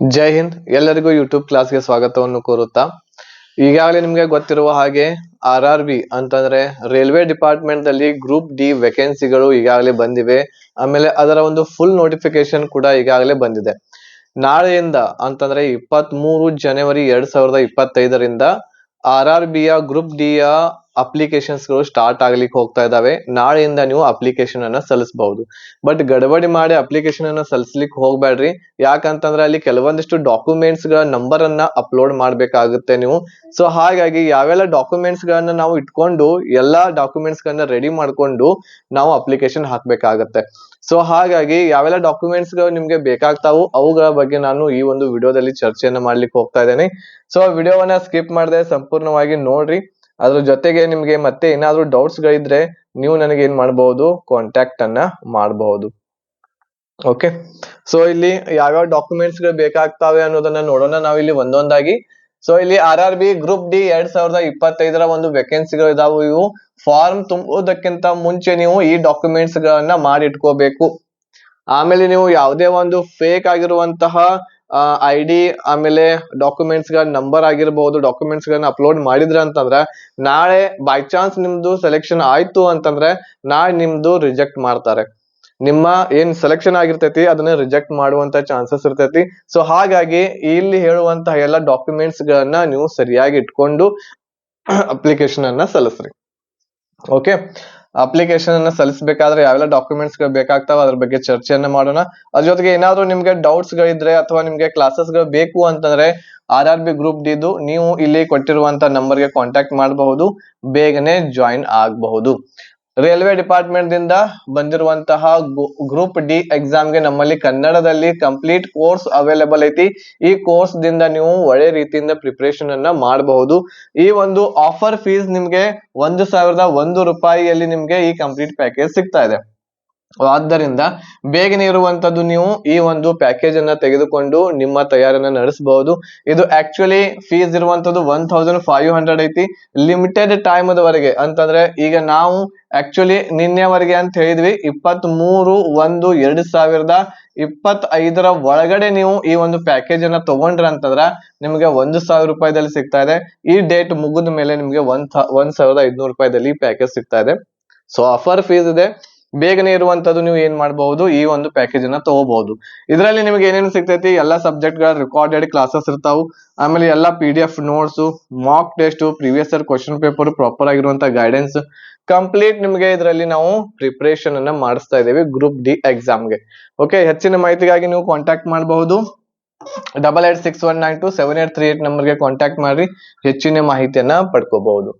ಜೈ ಹಿಂದ್. ಎಲ್ಲರಿಗೂ ಯೂಟ್ಯೂಬ್ ಕ್ಲಾಸ್ಗೆ ಸ್ವಾಗತವನ್ನು ಕೋರುತ್ತಾ. ಈಗಾಗಲೇ ನಿಮಗೆ ಗೊತ್ತಿರುವ ಹಾಗೆ ಆರ್ ಆರ್ ಬಿ ಅಂತಂದ್ರೆ ರೈಲ್ವೆ ಡಿಪಾರ್ಟ್ಮೆಂಟ್ನಲ್ಲಿ ಗ್ರೂಪ್ ಡಿ ವೇಕೆನ್ಸಿಗಳು ಈಗಾಗಲೇ ಬಂದಿವೆ. ಆಮೇಲೆ ಅದರ ಒಂದು ಫುಲ್ ನೋಟಿಫಿಕೇಶನ್ ಕೂಡ ಈಗಾಗಲೇ ಬಂದಿದೆ. ನಾಳೆಯಿಂದ ಅಂತಂದ್ರೆ ಇಪ್ಪತ್ತ್ ಮೂರು ಜನವರಿ ಎರಡ್ ಸಾವಿರದ ಇಪ್ಪತ್ತೈದರಿಂದ ಆರ್ ಆರ್ ಬಿಯ ಗ್ರೂಪ್ ಡಿ ಯ ಅಪ್ಲಿಕೇಶನ್ಸ್ಗಳು ಸ್ಟಾರ್ಟ್ ಆಗ್ಲಿಕ್ಕೆ ಹೋಗ್ತಾ ಇದಾವೆ. ನಾಳೆಯಿಂದ ನೀವು ಅಪ್ಲಿಕೇಶನ್ ಅನ್ನ ಸಲ್ಲಿಸಬಹುದು. ಬಟ್ ಗಡಬಡಿ ಮಾಡಿ ಅಪ್ಲಿಕೇಶನ್ ಅನ್ನ ಸಲ್ಲಿಸ್ಲಿಕ್ಕೆ ಹೋಗ್ಬೇಡ್ರಿ ಯಾಕಂತಂದ್ರೆ ಅಲ್ಲಿ ಕೆಲವೊಂದಿಷ್ಟು ಡಾಕ್ಯುಮೆಂಟ್ಸ್ಗಳ ನಂಬರ್ ಅನ್ನ ಅಪ್ಲೋಡ್ ಮಾಡ್ಬೇಕಾಗುತ್ತೆ ನೀವು. ಸೊ ಹಾಗಾಗಿ ಯಾವೆಲ್ಲ ಡಾಕ್ಯುಮೆಂಟ್ಸ್ ಗಳನ್ನ ನಾವು ಇಟ್ಕೊಂಡು ಎಲ್ಲಾ ಡಾಕ್ಯುಮೆಂಟ್ಸ್ ಗಳನ್ನ ರೆಡಿ ಮಾಡ್ಕೊಂಡು ನಾವು ಅಪ್ಲಿಕೇಶನ್ ಹಾಕ್ಬೇಕಾಗತ್ತೆ. ಸೊ ಹಾಗಾಗಿ ಯಾವೆಲ್ಲ ಡಾಕ್ಯುಮೆಂಟ್ಸ್ಗಳು ನಿಮ್ಗೆ ಬೇಕಾಗ್ತಾವು ಅವುಗಳ ಬಗ್ಗೆ ನಾನು ಈ ಒಂದು ವಿಡಿಯೋದಲ್ಲಿ ಚರ್ಚೆಯನ್ನು ಮಾಡ್ಲಿಕ್ಕೆ ಹೋಗ್ತಾ ಇದ್ದೇನೆ. ಸೊ ವಿಡಿಯೋವನ್ನ ಸ್ಕಿಪ್ ಮಾಡದೆ ಸಂಪೂರ್ಣವಾಗಿ ನೋಡ್ರಿ. ಅದ್ರ ಜೊತೆಗೆ ನಿಮ್ಗೆ ಮತ್ತೆ ಏನಾದ್ರು ಡೌಟ್ಸ್ ಗಳಿದ್ರೆ ನೀವು ನನಗೆ ಏನ್ ಮಾಡಬಹುದು? ಕಾಂಟ್ಯಾಕ್ಟ್ ಅನ್ನ ಮಾಡಬಹುದು. ಓಕೆ ಸೊ ಇಲ್ಲಿ ಯಾವ್ಯಾವ ಡಾಕ್ಯುಮೆಂಟ್ಸ್ಗಳು ಬೇಕಾಗ್ತಾವೆ ಅನ್ನೋದನ್ನ ನೋಡೋಣ. ನಾವು ಇಲ್ಲಿ ಒಂದೊಂದಾಗಿ. ಸೊ ಇಲ್ಲಿ R R B group D ಎರಡ್ ಸಾವಿರದ ಇಪ್ಪತ್ತೈದರ ಒಂದು ವೇಕೆನ್ಸಿಗಳು ಇದಾವೆ. ಇವು ಫಾರ್ಮ್ ತುಂಬುವುದಕ್ಕಿಂತ ಮುಂಚೆ ನೀವು ಈ ಡಾಕ್ಯುಮೆಂಟ್ಸ್ ಗಳನ್ನ ಮಾಡಿಟ್ಕೋಬೇಕು. ಆಮೇಲೆ ನೀವು ಯಾವುದೇ ಒಂದು ಫೇಕ್ ಆಗಿರುವಂತಹ ಐ ಡಿ ಆಮೇಲೆ ಡಾಕ್ಯುಮೆಂಟ್ಸ್ಗಳ ನಂಬರ್ ಆಗಿರಬಹುದು ಡಾಕ್ಯುಮೆಂಟ್ಸ್ ಗಳನ್ನ ಅಪ್ಲೋಡ್ ಮಾಡಿದ್ರ ಅಂತಂದ್ರೆ, ನಾಳೆ ಬೈ ಚಾನ್ಸ್ ನಿಮ್ದು ಸೆಲೆಕ್ಷನ್ ಆಯ್ತು ಅಂತಂದ್ರೆ, ನಾಳೆ ನಿಮ್ದು ರಿಜೆಕ್ಟ್ ಮಾಡ್ತಾರೆ. ನಿಮ್ಮ ಏನ್ ಸೆಲೆಕ್ಷನ್ ಆಗಿರ್ತೈತಿ, ಅದನ್ನ ರಿಜೆಕ್ಟ್ ಮಾಡುವಂತ ಚಾನ್ಸಸ್ ಇರ್ತೈತಿ. ಸೊ ಹಾಗಾಗಿ ಇಲ್ಲಿ ಹೇಳುವಂತಹ ಎಲ್ಲ ಡಾಕ್ಯುಮೆಂಟ್ಸ್ ಗಳನ್ನ ನೀವು ಸರಿಯಾಗಿ ಇಟ್ಕೊಂಡು ಅಪ್ಲಿಕೇಶನ್ ಅನ್ನ ಸಲ್ಲಿಸ್ರಿ. ಓಕೆ ಅಪ್ಲಿಕೇಶನ್ ಅನ್ನ ಸಲ್ಲಿಸಬೇಕಾದ್ರೆ ಯಾವೆಲ್ಲ ಡಾಕ್ಯುಮೆಂಟ್ಸ್ಗಳು ಬೇಕಾಗ್ತಾವ ಅದ್ರ ಬಗ್ಗೆ ಚರ್ಚೆಯನ್ನ ಮಾಡೋಣ. ಅದ್ರ ಜೊತೆಗೆ ಏನಾದ್ರು ನಿಮ್ಗೆ ಡೌಟ್ಸ್ ಗಳಿದ್ರೆ ಅಥವಾ ನಿಮ್ಗೆ ಕ್ಲಾಸಸ್ಗಳು ಬೇಕು ಅಂತಂದ್ರೆ ಆರ್ ಆರ್ ಬಿ ಗ್ರೂಪ್ ಡಿದು ನೀವು ಇಲ್ಲಿ ಕೊಟ್ಟಿರುವಂತ ನಂಬರ್ಗೆ ಕಾಂಟ್ಯಾಕ್ಟ್ ಮಾಡಬಹುದು. ಬೇಗನೆ ಜಾಯಿನ್ ಆಗಬಹುದು. ರೈಲ್ವೆ ಡಿಪಾರ್ಟ್ಮೆಂಟ್ ದಿಂದ ಬಂದಿರುವಂತಹ ಗ್ರೂಪ್ ಡಿ ಎಕ್ಸಾಮ್ಗೆ ನಮ್ಮಲ್ಲಿ ಕನ್ನಡದಲ್ಲಿ ಕಂಪ್ಲೀಟ್ ಕೋರ್ಸ್ ಅವೈಲೇಬಲ್ ಐತಿ. ಈ ಕೋರ್ಸ್ ದಿಂದ ನೀವು ಒಳ್ಳೆ ರೀತಿಯಿಂದ ಪ್ರಿಪರೇಷನ್ ಅನ್ನ ಮಾಡಬಹುದು. ಈ ಒಂದು ಆಫರ್ ಫೀಸ್ ನಿಮ್ಗೆ ಒಂದು ಸಾವಿರದ ಒಂದು ರೂಪಾಯಿಯಲ್ಲಿ ನಿಮ್ಗೆ ಈ ಕಂಪ್ಲೀಟ್ ಪ್ಯಾಕೇಜ್ ಸಿಗ್ತಾ ಇದೆ. ಆದ್ದರಿಂದ ಬೇಗನೆ ಇರುವಂತದ್ದು ನೀವು ಈ ಒಂದು ಪ್ಯಾಕೇಜ್ ಅನ್ನ ತೆಗೆದುಕೊಂಡು ನಿಮ್ಮ ತಯಾರನ್ನ ನಡೆಸಬಹುದು. ಇದು ಆಕ್ಚುಲಿ ಫೀಸ್ ಇರುವಂತದ್ದು ಒನ್ ತೌಸಂಡ್ ಫೈವ್ ಹಂಡ್ರೆಡ್ ಐತಿ. ಲಿಮಿಟೆಡ್ ಟೈಮ್ ವರೆಗೆ ಅಂತಂದ್ರೆ ಈಗ ನಾವು ಆಕ್ಚುಲಿ ನಿನ್ನೆವರೆಗೆ ಅಂತ ಹೇಳಿದ್ವಿ ಇಪ್ಪತ್ತ್ ಮೂರು ಒಂದು ಎರಡ್ ಸಾವಿರದ ಇಪ್ಪತ್ ಐದರ ಒಳಗಡೆ ನೀವು ಈ ಒಂದು ಪ್ಯಾಕೇಜ್ ಅನ್ನ ತಗೊಂಡ್ರ ಅಂತಂದ್ರ ನಿಮ್ಗೆ ಒಂದು ಸಾವಿರ ರೂಪಾಯಿದಲ್ಲಿ ಸಿಗ್ತಾ ಇದೆ. ಈ ಡೇಟ್ ಮುಗಿದ ಮೇಲೆ ನಿಮ್ಗೆ ಒಂದ್ ಒಂದ್ ಸಾವಿರದ ಐದ್ನೂರು ರೂಪಾಯಿದಲ್ಲಿ ಪ್ಯಾಕೇಜ್ ಸಿಗ್ತಾ ಇದೆ. ಸೊ ಆಫರ್ ಫೀಸ್ ಇದೆ. ಬೇಗನೆ ಇರುವಂತದ್ದು ನೀವು ಏನ್ ಮಾಡಬಹುದು, ಈ ಒಂದು ಪ್ಯಾಕೇಜ್ ಅನ್ನ ತಗೋಬಹುದು. ಇದರಲ್ಲಿ ನಿಮಗೆ ಏನೇನು ಸಿಗ್ತೈತಿ? ಎಲ್ಲಾ ಸಬ್ಜೆಕ್ಟ್ಗಳ ರೆಕಾರ್ಡೆಡ್ ಕ್ಲಾಸಸ್ ಇರ್ತಾವು. ಆಮೇಲೆ ಎಲ್ಲಾ P D F notes mock test previous year question paper proper ಆಗಿರುವಂತ ಗೈಡೆನ್ಸ್ ಕಂಪ್ಲೀಟ್ ನಿಮಗೆ ಇದರಲ್ಲಿ ನಾವು ಪ್ರಿಪರೇಷನ್ ಅನ್ನ ಮಾಡಿಸ್ತಾ ಇದ್ದೇವೆ ಗ್ರೂಪ್ ಡಿ ಎಕ್ಸಾಮ್ಗೆ ಓಕೆ ಹೆಚ್ಚಿನ ಮಾಹಿತಿಗಾಗಿ ನೀವು ಕಾಂಟ್ಯಾಕ್ಟ್ ಮಾಡಬಹುದು. Double eight six one nine two seven eight three eight ನಂಬರ್ಗೆ ಕಾಂಟ್ಯಾಕ್ಟ್ ಮಾಡಿ ಹೆಚ್ಚಿನ ಮಾಹಿತಿಯನ್ನ ಪಡ್ಕೋಬಹುದು.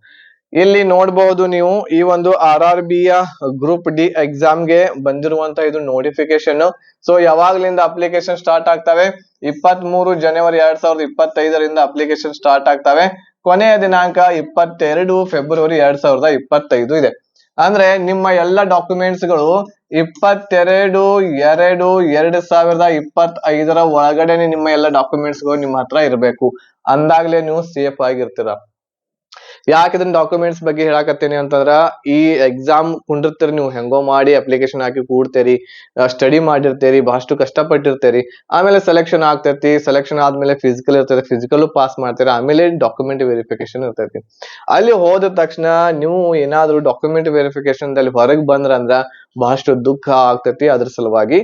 ಇಲ್ಲಿ ನೋಡಬಹುದು ನೀವು ಈ ಒಂದು ಆರ್ ಆರ್ ಬಿ ಯ ಗ್ರೂಪ್ ಡಿ ಎಕ್ಸಾಮ್ಗೆ ಬಂದಿರುವಂತ ಇದು ನೋಟಿಫಿಕೇಶನ್ ಸೊ ಯಾವಾಗ್ಲಿಂದ ಅಪ್ಲಿಕೇಶನ್ ಸ್ಟಾರ್ಟ್ ಆಗ್ತವೆ? ಇಪ್ಪತ್ತ್ ಮೂರು ಜನವರಿ ಎರಡ್ ಸಾವಿರದ ಇಪ್ಪತ್ತೈದರಿಂದ ಅಪ್ಲಿಕೇಶನ್ ಸ್ಟಾರ್ಟ್ ಆಗ್ತವೆ. ಕೊನೆಯ ದಿನಾಂಕ ಇಪ್ಪತ್ತೆರಡು ಫೆಬ್ರವರಿ ಎರಡ್ ಸಾವಿರದ ಇಪ್ಪತ್ತೈದು ಇದೆ. ಅಂದ್ರೆ ನಿಮ್ಮ ಎಲ್ಲ ಡಾಕ್ಯುಮೆಂಟ್ಸ್ಗಳು ಇಪ್ಪತ್ತೆರಡು, ಎರಡು, ಎರಡ್ ಸಾವಿರದ ಇಪ್ಪತ್ತೈದರ ಒಳಗಡೆನೆ ನಿಮ್ಮ ಎಲ್ಲ ಡಾಕ್ಯುಮೆಂಟ್ಸ್ಗಳು ನಿಮ್ಮ ಹತ್ರ ಇರಬೇಕು. ಅಂದಾಗ್ಲೇ ನೀವು ಸೇಫ್ ಆಗಿರ್ತೀರ. ಯಾಕೆ ಇದನ್ನ ಡಾಕ್ಯುಮೆಂಟ್ಸ್ ಬಗ್ಗೆ ಹೇಳಾಕತ್ತೇನೆ ಅಂತಂದ್ರ, ಈ ಎಕ್ಸಾಮ್ ಕುಂಡಿರ್ತೀರಿ ನೀವು, ಹೆಂಗೋ ಮಾಡಿ ಅಪ್ಲಿಕೇಶನ್ ಹಾಕಿ ಕೂಡ್ತೇರಿ ಸ್ಟಡಿ ಮಾಡಿರ್ತೀರಿ ಬಹಳಷ್ಟು ಕಷ್ಟಪಟ್ಟಿರ್ತೀರಿ, ಆಮೇಲೆ ಸೆಲೆಕ್ಷನ್ ಆಗ್ತೈತಿ ಸೆಲೆಕ್ಷನ್ ಆದ್ಮೇಲೆ ಫಿಸಿಕಲ್ ಇರ್ತೈತಿ ಫಿಸಿಕಲ್ ಪಾಸ್ ಮಾಡ್ತೀರಾ, ಆಮೇಲೆ ಡಾಕ್ಯುಮೆಂಟ್ ವೆರಿಫಿಕೇಶನ್ ಇರ್ತೈತಿ. ಅಲ್ಲಿ ಹೋದ ತಕ್ಷಣ, ನೀವು ಏನಾದ್ರು ಡಾಕ್ಯುಮೆಂಟ್ ವೆರಿಫಿಕೇಶನ್ ಹೊರಗೆ ಬಂದ್ರ ಅಂದ್ರ ಬಹಳಷ್ಟು ದುಃಖ ಆಗ್ತೈತಿ. ಅದ್ರ ಸಲುವಾಗಿ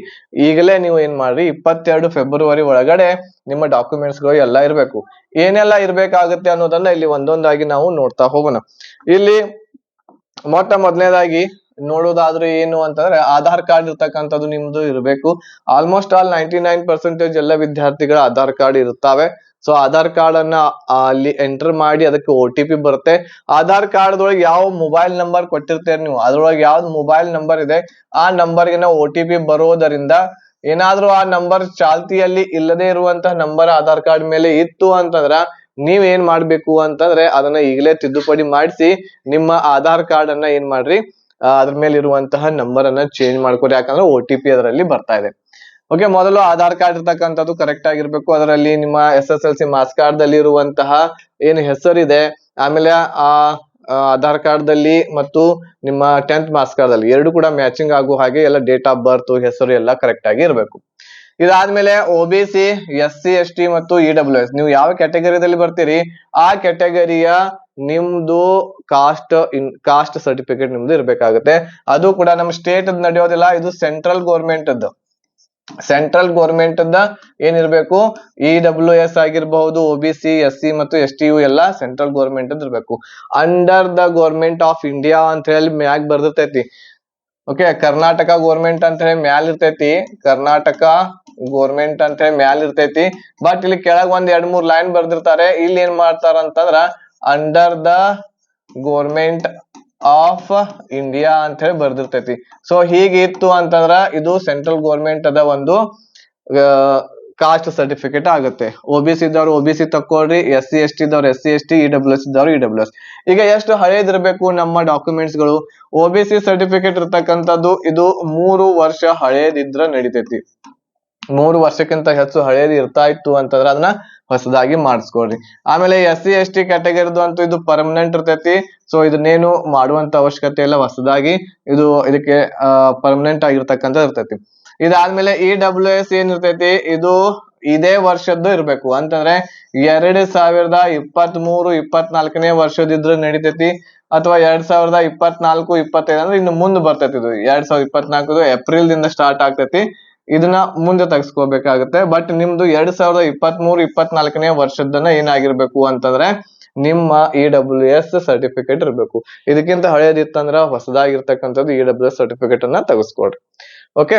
ಈಗಲೇ ನೀವು ಏನ್ ಮಾಡ್ರಿ, ಇಪ್ಪತ್ತೆರಡು ಫೆಬ್ರವರಿ ಒಳಗಡೆ ನಿಮ್ಮ ಡಾಕ್ಯುಮೆಂಟ್ಸ್ಗಳು ಎಲ್ಲ ಇರಬೇಕು. ಏನೆಲ್ಲ ಇರ್ಬೇಕಾಗತ್ತೆ ಅನ್ನೋದನ್ನ ಇಲ್ಲಿ ಒಂದೊಂದಾಗಿ ನಾವು ನೋಡ್ತಾ ಹೋಗೋಣ. ಇಲ್ಲಿ ಮೊಟ್ಟ ಮೊದಲನೇದಾಗಿ ನೋಡೋದಾದ್ರೆ ಏನು ಅಂತಂದ್ರೆ ಆಧಾರ್ ಕಾರ್ಡ್ ಇರ್ತಕ್ಕಂಥದ್ದು ನಿಮ್ದು ಇರಬೇಕು. Almost all ninety nine percentage ಎಲ್ಲ ವಿದ್ಯಾರ್ಥಿಗಳ ಆಧಾರ್ ಕಾರ್ಡ್ ಇರುತ್ತವೆ. ಸೊ ಆಧಾರ್ ಕಾರ್ಡ್ ಅನ್ನ ಅಲ್ಲಿ ಎಂಟರ್ ಮಾಡಿ ಅದಕ್ಕೆ ಒ ಟಿ ಪಿ ಬರುತ್ತೆ. ಆಧಾರ್ ಕಾರ್ಡ್ ಒಳಗೆ ಯಾವ ಮೊಬೈಲ್ ನಂಬರ್ ಕೊಟ್ಟಿರ್ತೀರಿ ನೀವು? ಅದ್ರೊಳಗೆ ಯಾವ್ದು ಮೊಬೈಲ್ ನಂಬರ್ ಇದೆ? ಆ ನಂಬರ್ಗೆ ನಾವು ಒ ಟಿ ಪಿ ಬರೋದರಿಂದ ಏನಾದ್ರೂ ಆ ನಂಬರ್ ಚಾಲ್ತಿಯಲ್ಲಿ ಇಲ್ಲದೆ ಇರುವಂತಹ ನಂಬರ್ ಆಧಾರ್ ಕಾರ್ಡ್ ಮೇಲೆ ಇತ್ತು ಅಂತಂದ್ರ ನೀವ್ ಏನ್ ಮಾಡ್ಬೇಕು ಅಂತಂದ್ರೆ ಅದನ್ನ ಈಗಲೇ ತಿದ್ದುಪಡಿ ಮಾಡಿಸಿ ನಿಮ್ಮ ಆಧಾರ್ ಕಾರ್ಡ್ ಅನ್ನ ಏನ್ ಮಾಡ್ರಿ? ಅದ್ರ ಮೇಲೆ ಇರುವಂತಹ ನಂಬರ್ ಅನ್ನ ಚೇಂಜ್ ಮಾಡ್ಕೊಡಿ. ಯಾಕಂದ್ರೆ ಒ ಟಿ ಪಿ ಅದರಲ್ಲಿ ಬರ್ತಾ ಇದೆ. ಓಕೆ ಮೊದಲು ಆಧಾರ್ ಕಾರ್ಡ್ ಇರ್ತಕ್ಕಂಥದ್ದು ಕರೆಕ್ಟ್ ಆಗಿರ್ಬೇಕು. ಅದರಲ್ಲಿ ನಿಮ್ಮ S S L C marks card ದಲ್ಲಿ ಇರುವಂತಹ ಏನು ಹೆಸರಿದೆ, ಆಮೇಲೆ ಆ ಆಧಾರ್ ಕಾರ್ಡ್ ದಲ್ಲಿ ಮತ್ತು ನಿಮ್ಮ ಟೆಂತ್ ಮಾರ್ಕ್ಸ್ ಕಾರ್ಡ್ ದಲ್ಲಿ ಎರಡು ಕೂಡ ಮ್ಯಾಚಿಂಗ್ ಆಗೋ ಹಾಗೆ ಎಲ್ಲ ಡೇಟ್ ಆಫ್ ಬರ್ತ್ ಹೆಸರು ಎಲ್ಲ ಕರೆಕ್ಟ್ ಆಗಿ ಇರಬೇಕು. ಇದಾದ್ಮೇಲೆ O B C S C S T ಮತ್ತು ಇ ಡಬ್ಲ್ಯೂ ಎಸ್ ನೀವು ಯಾವ ಕ್ಯಾಟಗರಿದಲ್ಲಿ ಬರ್ತೀರಿ? ಆ ಕ್ಯಾಟಗರಿಯ ನಿಮ್ದು ಕಾಸ್ಟ್ ಇನ್ ಕಾಸ್ಟ್ ಸರ್ಟಿಫಿಕೇಟ್ ನಿಮ್ದು ಇರ್ಬೇಕಾಗುತ್ತೆ. ಅದು ಕೂಡ ನಮ್ಮ ಸ್ಟೇಟ್ ನಡೆಯೋದಿಲ್ಲ, ಇದು ಸೆಂಟ್ರಲ್ ಗೌರ್ಮೆಂಟ್ ಸೆಂಟ್ರಲ್ ಗೌರ್ಮೆಂಟ್ ಅದ ಏನಿರ್ಬೇಕು ಇ ಡಬ್ಲ್ಯೂ ಎಸ್ ಆಗಿರಬಹುದು O B C S C ಮತ್ತು ಎಸ್ ಟಿ ಯು ಎಲ್ಲ ಸೆಂಟ್ರಲ್ ಗೌರ್ಮೆಂಟ್ ಇರ್ಬೇಕು. Under the government of India ಅಂತ ಹೇಳಿ ಮ್ಯಾಗ್ ಬರ್ದಿರ್ತೈತಿ. ಓಕೆ ಕರ್ನಾಟಕ ಗೋರ್ಮೆಂಟ್ ಅಂತ ಹೇಳಿ ಮ್ಯಾಲ್ ಇರ್ತೈತಿ. ಕರ್ನಾಟಕ ಗೋರ್ಮೆಂಟ್ ಅಂತ ಹೇಳಿ ಮ್ಯಾಲ್ ಇರ್ತೈತಿ. ಬಟ್ ಇಲ್ಲಿ ಕೆಳಗ್ ಒಂದ್ ಎರಡ್ ಮೂರ್ ಲೈನ್ ಬರ್ದಿರ್ತಾರೆ. ಇಲ್ಲಿ ಏನ್ ಮಾಡ್ತಾರ ಅಂತಂದ್ರ under the government of India ಅಂತ ಹೇಳಿ ಬರ್ದಿರ್ತೈತಿ. ಸೊ ಹೀಗಿತ್ತು ಅಂತಂದ್ರ ಇದು ಸೆಂಟ್ರಲ್ ಗೋರ್ಮೆಂಟ್ ಅದ ಒಂದು ಕಾಸ್ಟ್ ಸರ್ಟಿಫಿಕೇಟ್ ಆಗುತ್ತೆ. ಒ ಬಿ ಸಿ ಇದ್ದವ್ರು ಒ ಬಿ ಸಿ ತಕ್ಕೊಳ್ರಿ ಎಸ್ ಸಿ ಎಸ್ ಟಿ ಇದ್ದವ್ರು S C S T E W S ಇದ್ದವ್ರು ಇ ಡಬ್ಲ್ಯೂ ಎಸ್ ಈಗ ಎಷ್ಟು ಹಳೇದಿರಬೇಕು ನಮ್ಮ ಡಾಕ್ಯುಮೆಂಟ್ಸ್ಗಳು ಒ ಬಿ ಸಿ ಸರ್ಟಿಫಿಕೇಟ್ ಇರ್ತಕ್ಕಂಥದ್ದು ಇದು ಮೂರು ವರ್ಷ ಹಳೇದಿದ್ರ ನಡಿತೈತಿ. ಮೂರು ವರ್ಷಕ್ಕಿಂತ ಹೆಚ್ಚು ಹಳೇದು ಇರ್ತಾ ಇತ್ತು ಅಂತಂದ್ರೆ ಅದನ್ನ ಹೊಸದಾಗಿ ಮಾಡಿಸ್ಕೊಳ್ರಿ. ಆಮೇಲೆ ಎಸ್ ಸಿ, ಎಸ್ ಟಿ ಕ್ಯಾಟಗರಿದು ಅಂತೂ ಇದು ಪರ್ಮನೆಂಟ್ ಇರ್ತೈತಿ. ಸೊ ಇದನ್ನೇನು ಮಾಡುವಂತ ಅವಶ್ಯಕತೆ ಇಲ್ಲ. ಹೊಸದಾಗಿ ಇದು ಇದಕ್ಕೆ ಪರ್ಮನೆಂಟ್ ಆಗಿರ್ತಕ್ಕಂಥ ಇರ್ತೈತಿ. ಇದಾದ್ಮೇಲೆ ಇ ಡಬ್ಲ್ಯೂ ಎಸ್ ಏನ್ ಇರ್ತೈತಿ? ಇದು ಇದೇ ವರ್ಷದ್ದು ಇರ್ಬೇಕು. ಅಂತಂದ್ರೆ ಎರಡ್ ಸಾವಿರದ ಇಪ್ಪತ್ತ್ ಮೂರು ಇಪ್ಪತ್ನಾಲ್ಕನೇ ವರ್ಷದಿದ್ರೆ ನಡಿತೈತಿ. ಅಥವಾ ಎರಡ್ ಸಾವಿರದ ಇಪ್ಪತ್ನಾಲ್ಕು, ಇಪ್ಪತ್ತೈದು ಅಂದ್ರೆ ಇನ್ನು ಮುಂದೆ ಬರ್ತೈತಿ ಇದು. ಎರಡ್ ಸಾವಿರದ ಇಪ್ಪತ್ನಾಲ್ಕು ಏಪ್ರಿಲ್ ದಿಂದ ಸ್ಟಾರ್ಟ್ ಆಗ್ತೈತಿ. ಇದನ್ನ ಮುಂದೆ ತೆಗೆಸ್ಕೋಬೇಕಾಗುತ್ತೆ. ಬಟ್ ನಿಮ್ದು ಎರಡ್ ಸಾವಿರದ ಇಪ್ಪತ್ತ್ ಮೂರು ಇಪ್ಪತ್ನಾಲ್ಕನೇ ವರ್ಷದನ್ನ ಏನಾಗಿರ್ಬೇಕು ಅಂತಂದ್ರೆ ನಿಮ್ಮ ಇ ಡಬ್ಲ್ಯೂ ಎಸ್ ಸರ್ಟಿಫಿಕೇಟ್ ಇರಬೇಕು. ಇದಕ್ಕಿಂತ ಹಳೇದಿತ್ತಂದ್ರ ಹೊಸದಾಗಿರ್ತಕ್ಕಂಥದ್ದು ಇ ಡಬ್ಲ್ಯೂ ಎಸ್ ಸರ್ಟಿಫಿಕೇಟ್ ಅನ್ನ ತೆಗೆಸ್ಕೊಡ್ರಿ ಓಕೆ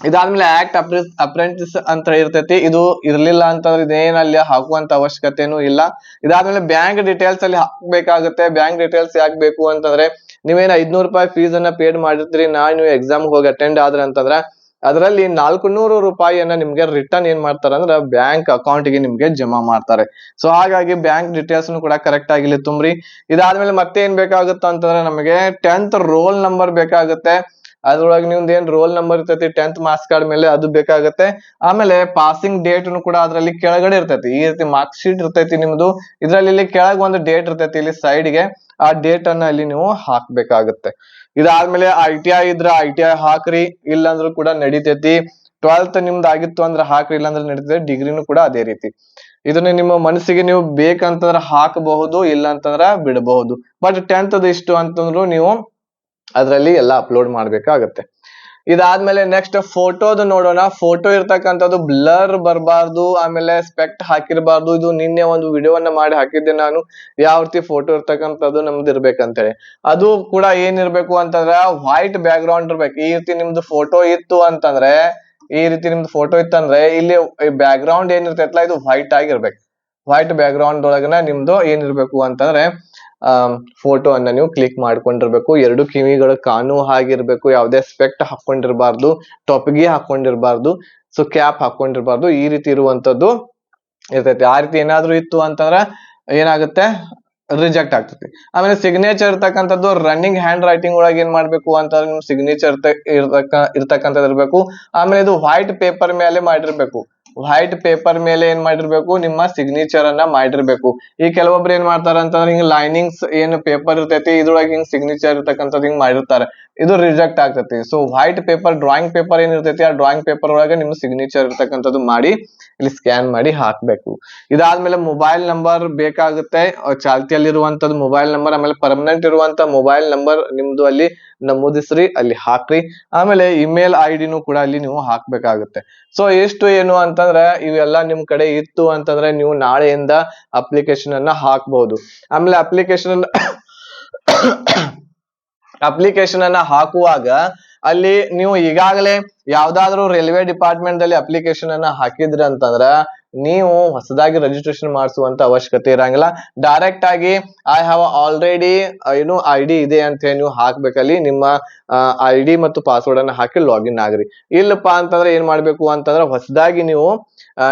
ಇದಾದ್ಮೇಲೆ ಆಕ್ಟ್ ಅಪ್ರೆಂಟಿಸ್ ಅಂತ ಇರ್ತೈತಿ. ಇದು ಇರ್ಲಿಲ್ಲ ಅಂತಂದ್ರೆ ಇದೇನ ಅಲ್ಲಿ ಹಾಕುವಂತ ಅವಶ್ಯಕತೆನೂ ಇಲ್ಲ. ಇದಾದ್ಮೇಲೆ ಬ್ಯಾಂಕ್ ಡೀಟೇಲ್ಸ್ ಅಲ್ಲಿ ಹಾಕ್ಬೇಕಾಗುತ್ತೆ. ಬ್ಯಾಂಕ್ ಡೀಟೇಲ್ಸ್ ಯಾಕೆ ಬೇಕು ಅಂತಂದ್ರೆ ನೀವೇನ ಐದ್ನೂರು ರೂಪಾಯಿ ಫೀಸ್ ಅನ್ನ ಪೇಡ್ ಮಾಡಿದ್ರಿ ನೀವು ಎಕ್ಸಾಮ್ ಹೋಗಿ ಅಟೆಂಡ್ ಆದ್ರೆ ಅಂತಂದ್ರೆ ಅದರಲ್ಲಿ ನಾಲ್ಕು ನೂರು ರೂಪಾಯಿಯನ್ನ ನಿಮ್ಗೆ ರಿಟರ್ನ್ ಏನ್ ಮಾಡ್ತಾರೆ ಅಂದ್ರೆ ಬ್ಯಾಂಕ್ ಅಕೌಂಟ್ಗೆ ನಿಮ್ಗೆ ಜಮಾ ಮಾಡ್ತಾರೆ. ಸೊ ಹಾಗಾಗಿ ಬ್ಯಾಂಕ್ ಡೀಟೇಲ್ಸ್ ಕೂಡ ಕರೆಕ್ಟ್ ಆಗಿಲ್ಲ ತುಂಬ್ರಿ. ಇದಾದ್ಮೇಲೆ ಮತ್ತೆ ಏನ್ ಬೇಕಾಗುತ್ತೆ ಅಂತಂದ್ರೆ ನಮಗೆ ಟೆಂತ್ ರೋಲ್ ನಂಬರ್ ಬೇಕಾಗುತ್ತೆ. ಅದ್ರೊಳಗೆ ನಿಮ್ದು ಏನ್ ರೋಲ್ ನಂಬರ್ ಇರ್ತೈತಿ ಟೆಂತ್ ಮಾರ್ಕ್ಸ್ ಕಾರ್ಡ್ ಮೇಲೆ ಅದು ಬೇಕಾಗತ್ತೆ. ಆಮೇಲೆ ಪಾಸಿಂಗ್ ಡೇಟ್ ಕೂಡ ಅದ್ರಲ್ಲಿ ಕೆಳಗಡೆ ಇರ್ತೈತಿ. ಈ ರೀತಿ ಮಾರ್ಕ್ ಶೀಟ್ ಇರ್ತೈತಿ ನಿಮ್ದು. ಇದ್ರಲ್ಲಿ ಇಲ್ಲಿ ಕೆಳಗ್ ಒಂದು ಡೇಟ್ ಇರ್ತೈತಿ, ಇಲ್ಲಿ ಸೈಡ್ಗೆ ಆ ಡೇಟ್ ಅನ್ನ ಇಲ್ಲಿ ನೀವು ಹಾಕ್ಬೇಕಾಗತ್ತೆ. ಇದಾದ್ಮೇಲೆ ಐ ಟಿ ಐ ಇದ್ರ ಐ ಟಿ ಐ ಹಾಕ್ರಿ, ಇಲ್ಲಾಂದ್ರೂ ಕೂಡ ನಡಿತೈತಿ. ಟ್ವೆಲ್ತ್ ನಿಮ್ದು ಆಗಿತ್ತು ಅಂದ್ರೆ ಹಾಕ್ರಿ, ಇಲ್ಲಾಂದ್ರೆ ನಡೀತದೆ ಡಿಗ್ರಿನು ಕೂಡ ಅದೇ ರೀತಿ. ಇದನ್ನ ನಿಮ್ಮ ಮನಸ್ಸಿಗೆ ನೀವು ಬೇಕಂತಂದ್ರೆ ಹಾಕಬಹುದು ಇಲ್ಲ ಅಂತಂದ್ರ ಬಿಡಬಹುದು ಬಟ್ ಟೆಂತ್ ಇಷ್ಟು ಅಂತಂದ್ರು ನೀವು ಅದರಲ್ಲಿ ಎಲ್ಲ ಅಪ್ಲೋಡ್ ಮಾಡ್ಬೇಕಾಗತ್ತೆ. ಇದಾದ್ಮೇಲೆ ನೆಕ್ಸ್ಟ್ ಫೋಟೋದು ನೋಡೋಣ. ಫೋಟೋ ಇರ್ತಕ್ಕಂಥದ್ದು ಬ್ಲರ್ ಬರಬಾರ್ದು, ಆಮೇಲೆ ಸ್ಪೆಕ್ಟ್ ಹಾಕಿರಬಾರ್ದು. ಇದು ನಿನ್ನೆ ಒಂದು ವಿಡಿಯೋವನ್ನ ಮಾಡಿ ಹಾಕಿದ್ದೆ ನಾನು. ಯಾವ ರೀತಿ ಫೋಟೋ ಇರ್ತಕ್ಕಂಥದ್ದು ನಮ್ದು ಇರ್ಬೇಕಂತೇಳಿ. ಅದು ಕೂಡ ಏನಿರ್ಬೇಕು ಅಂತಂದ್ರೆ ವೈಟ್ ಬ್ಯಾಕ್ ಗ್ರೌಂಡ್ ಇರ್ಬೇಕು. ಈ ರೀತಿ ನಿಮ್ದು ಫೋಟೋ ಇತ್ತು ಅಂತಂದ್ರೆ, ಈ ರೀತಿ ನಿಮ್ದು ಫೋಟೋ ಇತ್ತಂದ್ರೆ, ಇಲ್ಲಿ ಬ್ಯಾಕ್ ಗ್ರೌಂಡ್ ಏನಿರ್ತೈತಲ್ಲ, ಇದು ವೈಟ್ ಆಗಿರ್ಬೇಕು. ವೈಟ್ ಬ್ಯಾಕ್ ಗ್ರೌಂಡ್ ಒಳಗನ ನಿಮ್ದು ಏನಿರ್ಬೇಕು ಅಂತಂದ್ರೆ ಫೋಟೋ ಅನ್ನ ನೀವು ಕ್ಲಿಕ್ ಮಾಡ್ಕೊಂಡಿರ್ಬೇಕು. ಎರಡು ಕಿವಿಗಳು ಕಾಣುವ ಹಾಗಿರ್ಬೇಕು. ಯಾವುದೇ ಸ್ಪೆಕ್ಟ್ ಹಾಕೊಂಡಿರ್ಬಾರ್ದು. ಟೊಪ್ಗಿ ಹಾಕೊಂಡಿರ್ಬಾರ್ದು. ಸೊ ಕ್ಯಾಪ್ ಹಾಕೊಂಡಿರ್ಬಾರ್ದು. ಈ ರೀತಿ ಇರುವಂತದ್ದು ಇರ್ತೈತಿ. ಆ ರೀತಿ ಏನಾದ್ರು ಇತ್ತು ಅಂತಂದ್ರೆ ಏನಾಗುತ್ತೆ? ರಿಜೆಕ್ಟ್ ಆಗ್ತೈತಿ. ಆಮೇಲೆ ಸಿಗ್ನೇಚರ್ ಇರ್ತಕ್ಕಂಥದ್ದು ರನ್ನಿಂಗ್ ಹ್ಯಾಂಡ್ ರೈಟಿಂಗ್ ಒಳಗೆ ಏನ್ ಮಾಡ್ಬೇಕು ನಿಮ್ ಸಿಗ್ನೇಚರ್ ಇರ್ತಕ್ಕ ಇರ್ತಕ್ಕಂಥದ್ದು ಇರ್ಬೇಕು. ಆಮೇಲೆ ಇದು ವೈಟ್ ಪೇಪರ್ ಮೇಲೆ ಮಾಡಿರ್ಬೇಕು. ವೈಟ್ ಪೇಪರ್ ಮೇಲೆ ಏನ್ ಮಾಡಿರ್ಬೇಕು? ನಿಮ್ಮ ಸಿಗ್ನೇಚರ್ ಅನ್ನ ಮಾಡಿರ್ಬೇಕು. ಈ ಕೆಲವೊಬ್ರು ಏನ್ ಮಾಡ್ತಾರ ಅಂತಂದ್ರೆ ಹಿಂಗ್ ಲೈನಿಂಗ್ಸ್ ಏನ್ ಪೇಪರ್ ಇರ್ತೈತಿ, ಇದ್ರೊಳಗೆ ಹಿಂಗ್ ಸಿಗ್ನೇಚರ್ ಇರ್ತಕ್ಕಂಥದ್ದು ಹಿಂಗ್ ಮಾಡಿರ್ತಾರೆ. ಇದು ರಿಜೆಕ್ಟ್ ಆಗ್ತೈತಿ. So white paper drawing paper ಏನ್ ಇರ್ತೈತಿ, ಆ ಡ್ರಾಯಿಂಗ್ ಪೇಪರ್ ಒಳಗೆ ನಿಮ್ ಸಿಗ್ನೇಚರ್ ಇರ್ತಕ್ಕಂಥದ್ದು ಮಾಡಿ, ಇಲ್ಲಿ ಸ್ಕ್ಯಾನ್ ಮಾಡಿ ಹಾಕ್ಬೇಕು. ಇದಾದ್ಮೇಲೆ ಮೊಬೈಲ್ ನಂಬರ್ ಬೇಕಾಗುತ್ತೆ. ಚಾಲ್ತಿಯಲ್ಲಿ ಚಾಲ್ತಿಯಲ್ಲಿರುವಂತದ್ದು ಮೊಬೈಲ್ ನಂಬರ್ ಆಮೇಲೆ ಪರ್ಮನೆಂಟ್ ಇರುವಂತ ಮೊಬೈಲ್ ನಂಬರ್ ನಿಮ್ದು ಅಲ್ಲಿ ನಮೂದಿಸ್ರಿ, ಅಲ್ಲಿ ಹಾಕ್ರಿ. ಆಮೇಲೆ ಇಮೇಲ್ ಐ ಡಿನೂ ಕೂಡ ಅಲ್ಲಿ ನೀವು ಹಾಕ್ಬೇಕಾಗುತ್ತೆ. ಸೊ ಎಷ್ಟು, ಏನು ಅಂತಂದ್ರೆ ಇವೆಲ್ಲ ನಿಮ್ ಕಡೆ ಇತ್ತು ಅಂತಂದ್ರೆ ನೀವು ನಾಳೆಯಿಂದ ಅಪ್ಲಿಕೇಶನ್ ಅನ್ನ ಹಾಕ್ಬಹುದು ಆಮೇಲೆ ಅಪ್ಲಿಕೇಶನ್ ಅಪ್ಲಿಕೇಶನ್ ಅನ್ನ ಹಾಕುವಾಗ ಅಲ್ಲಿ ನೀವು ಈಗಾಗಲೇ ಯಾವ್ದಾದ್ರು ರೈಲ್ವೆ ಡಿಪಾರ್ಟ್ಮೆಂಟ್ ದಲ್ಲಿ ಅಪ್ಲಿಕೇಶನ್ ಅನ್ನ ಹಾಕಿದ್ರಿ ಅಂತಂದ್ರ ನೀವು ಹೊಸದಾಗಿ ರಿಜಿಸ್ಟ್ರೇಷನ್ ಮಾಡಿಸುವಂತ ಅವಶ್ಯಕತೆ ಇರಂಗಿಲ್ಲ. ಡೈರೆಕ್ಟ್ ಆಗಿ ಐ ಹ್ಯಾವ್ ಆಲ್ರೆಡಿ ಏನು ಐ ಡಿ ಇದೆ ಅಂತ ನೀವು ಹಾಕ್ಬೇಕಲ್ಲಿ, ನಿಮ್ಮ ಐ ಡಿ ಮತ್ತು ಪಾಸ್ವರ್ಡ್ ಅನ್ನ ಹಾಕಿ ಲಾಗಿನ್ ಆಗ್ರಿ. ಇಲ್ಲಪ್ಪ ಅಂತಂದ್ರೆ ಏನ್ ಮಾಡ್ಬೇಕು ಅಂತಂದ್ರೆ ಹೊಸದಾಗಿ ನೀವು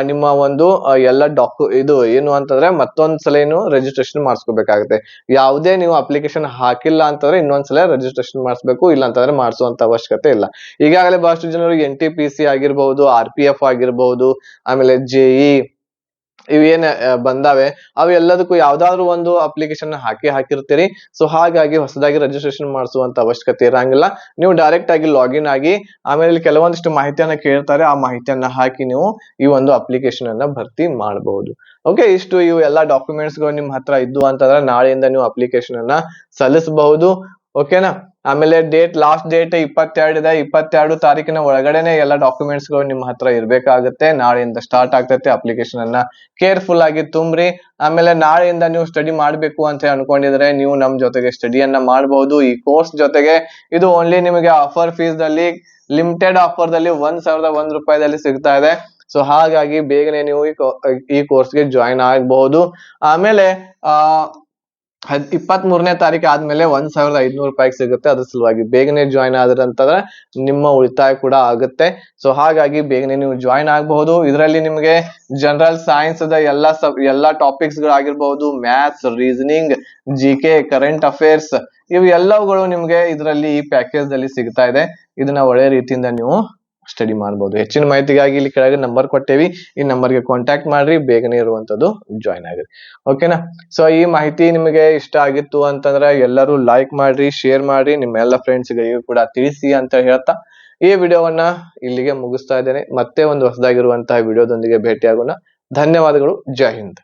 ನಿಮ್ಮ ಒಂದು ಎಲ್ಲ ಡಾಕ್ಯು ಇದು ಏನು ಅಂತಂದ್ರೆ ಮತ್ತೊಂದ್ಸಲ ಏನು ರಿಜಿಸ್ಟ್ರೇಷನ್ ಮಾಡಿಸ್ಕೋಬೇಕಾಗುತ್ತೆ. ಯಾವುದೇ ನೀವು ಅಪ್ಲಿಕೇಶನ್ ಹಾಕಿಲ್ಲ ಅಂತಂದ್ರೆ ಇನ್ನೊಂದ್ಸಲ ರಿಜಿಸ್ಟ್ರೇಷನ್ ಮಾಡಿಸ್ಬೇಕು ಇಲ್ಲ ಅಂತಂದ್ರೆ ಮಾಡಿಸುವಂತ ಅವಶ್ಯಕತೆ ಇಲ್ಲ. ಈಗಾಗಲೇ ಬಹಳಷ್ಟು ಜನರು ಎನ್ ಟಿ ಪಿ ಸಿ ಆಗಿರ್ಬಹುದು ಆರ್ ಪಿ ಎಫ್ ಆಗಿರ್ಬಹುದು ಆಮೇಲೆ ಜೆಇ ಇವೇನ್ ಆ, ಬಂದಾವೆ. ಅವು ಎಲ್ಲದಕ್ಕೂ ಯಾವ್ದಾದ್ರು ಒಂದು ಅಪ್ಲಿಕೇಶನ್ ಹಾಕಿ ಹಾಕಿರ್ತೀರಿ. ಸೊ ಹಾಗಾಗಿ ಹೊಸದಾಗಿ ರಿಜಿಸ್ಟ್ರೇಷನ್ ಮಾಡಿಸುವಂತ ಅವಶ್ಯಕತೆ ಇರಂಗಿಲ್ಲ. ನೀವು ಡೈರೆಕ್ಟ್ ಆಗಿ ಲಾಗಿನ್ ಆಗಿ ಆಮೇಲೆ ಕೆಲವೊಂದಿಷ್ಟು ಮಾಹಿತಿಯನ್ನ ಕೇಳ್ತಾರೆ. ಆ ಮಾಹಿತಿಯನ್ನ ಹಾಕಿ ನೀವು ಈ ಒಂದು ಅಪ್ಲಿಕೇಶನ್ ಅನ್ನ ಭರ್ತಿ ಮಾಡಬಹುದು ಓಕೆ ಇಷ್ಟು ಇವು ಎಲ್ಲಾ ಡಾಕ್ಯುಮೆಂಟ್ಸ್ಗಳು ನಿಮ್ ಹತ್ರ ಇದ್ದು ಅಂತಂದ್ರೆ ನಾಳೆಯಿಂದ ನೀವು ಅಪ್ಲಿಕೇಶನ್ ಅನ್ನ ಸಲ್ಲಿಸಬಹುದು. ಓಕೆನಾ ಆಮೇಲೆ ಡೇಟ್ ಲಾಸ್ಟ್ ಡೇಟ್ ಇಪ್ಪತ್ತೆರಡು ಇದೆ. ಇಪ್ಪತ್ತೆರಡು ತಾರೀಕಿನ ಒಳಗಡೆನೆ ಎಲ್ಲ ಡಾಕ್ಯುಮೆಂಟ್ಸ್ಗಳು ನಿಮ್ಮ ಹತ್ರ ಇರಬೇಕಾಗುತ್ತೆ. ನಾಳೆಯಿಂದ ಸ್ಟಾರ್ಟ್ ಆಗ್ತೈತೆ ಅಪ್ಲಿಕೇಶನ್ ಅನ್ನ. ಕೇರ್ಫುಲ್ ಆಗಿ ತುಂಬ್ರಿ. ಆಮೇಲೆ ನಾಳೆಯಿಂದ ನೀವು ಸ್ಟಡಿ ಮಾಡಬೇಕು ಅಂತ ಅನ್ಕೊಂಡಿದ್ರೆ ನೀವು ನಮ್ ಜೊತೆಗೆ ಸ್ಟಡಿಯನ್ನ ಮಾಡಬಹುದು ಈ ಕೋರ್ಸ್ ಜೊತೆಗೆ ಇದು ಓನ್ಲಿ ನಿಮಗೆ ಆಫರ್ ಫೀಸ್ ದಲ್ಲಿ ಲಿಮಿಟೆಡ್ ಆಫರ್ ದಲ್ಲಿ ಒಂದ್ ಸಾವಿರದ ಒಂದ್ ರೂಪಾಯಿದಲ್ಲಿ ಸಿಗ್ತಾ ಇದೆ. ಸೊ ಹಾಗಾಗಿ ಬೇಗನೆ ನೀವು ಈ ಕೋರ್ಸ್ಗೆ ಜಾಯಿನ್ ಆಗಬಹುದು ಆಮೇಲೆ, ಆ ಹದ್ ಇಪ್ಪತ್ತ್ ಮೂರನೇ ತಾರೀಕು ಆದ್ಮೇಲೆ ಒಂದ್ ಸಾವಿರದ ಐದ್ನೂರು ರೂಪಾಯಿಗೆ ಸಿಗುತ್ತೆ. ಅದ್ರ ಸಲುವಾಗಿ ಬೇಗನೆ ಜಾಯಿನ್ ಆದ್ರೆ ಅಂತಂದ್ರೆ ನಿಮ್ಮ ಉಳಿತಾಯ ಕೂಡ ಆಗುತ್ತೆ. ಸೊ ಹಾಗಾಗಿ ಬೇಗನೆ ನೀವು ಜಾಯಿನ್ ಆಗಬಹುದು. ಇದರಲ್ಲಿ ನಿಮಗೆ ಜನರಲ್ ಸೈನ್ಸ್ ದ ಎಲ್ಲಾ ಸಬ್ ಎಲ್ಲಾ topics ಗಳಾಗಿರ್ಬಹುದು. Maths reasoning G K current affairs ಇವು ಎಲ್ಲವುಗಳು ನಿಮ್ಗೆ ಇದರಲ್ಲಿ ಈ ಪ್ಯಾಕೇಜ್ ಅಲ್ಲಿ ಸಿಗ್ತಾ ಇದೆ. ಇದನ್ನ ಒಳ್ಳೆ ರೀತಿಯಿಂದ ನೀವು ಸ್ಟಡಿ ಮಾಡಬಹುದು ಹೆಚ್ಚಿನ ಮಾಹಿತಿಗಾಗಿ ಇಲ್ಲಿ ಕೆಳಗೆ ನಂಬರ್ ಕೊಟ್ಟೇವಿ. ಈ ನಂಬರ್ಗೆ ಕಾಂಟ್ಯಾಕ್ಟ್ ಮಾಡ್ರಿ, ಬೇಗನೆ ಇರುವಂತದ್ದು ಜಾಯಿನ್ ಆಗ್ರಿ. ಓಕೆನಾ ಸೊ ಈ ಮಾಹಿತಿ ನಿಮಗೆ ಇಷ್ಟ ಆಗಿತ್ತು ಅಂತಂದ್ರೆ ಎಲ್ಲರೂ ಲೈಕ್ ಮಾಡ್ರಿ ಶೇರ್ ಮಾಡ್ರಿ. ನಿಮ್ಮ ಎಲ್ಲ ಫ್ರೆಂಡ್ಸ್ಗಳಿಗೂ ಕೂಡ ತಿಳಿಸಿ ಅಂತ ಹೇಳ್ತಾ ಈ ವಿಡಿಯೋವನ್ನ ಇಲ್ಲಿಗೆ ಮುಗಿಸ್ತಾ ಇದ್ದೇನೆ. ಮತ್ತೆ ಒಂದು ಹೊಸದಾಗಿರುವಂತಹ ವಿಡಿಯೋದೊಂದಿಗೆ ಭೇಟಿಯಾಗೋಣ. ಧನ್ಯವಾದಗಳು. ಜೈ ಹಿಂದ್.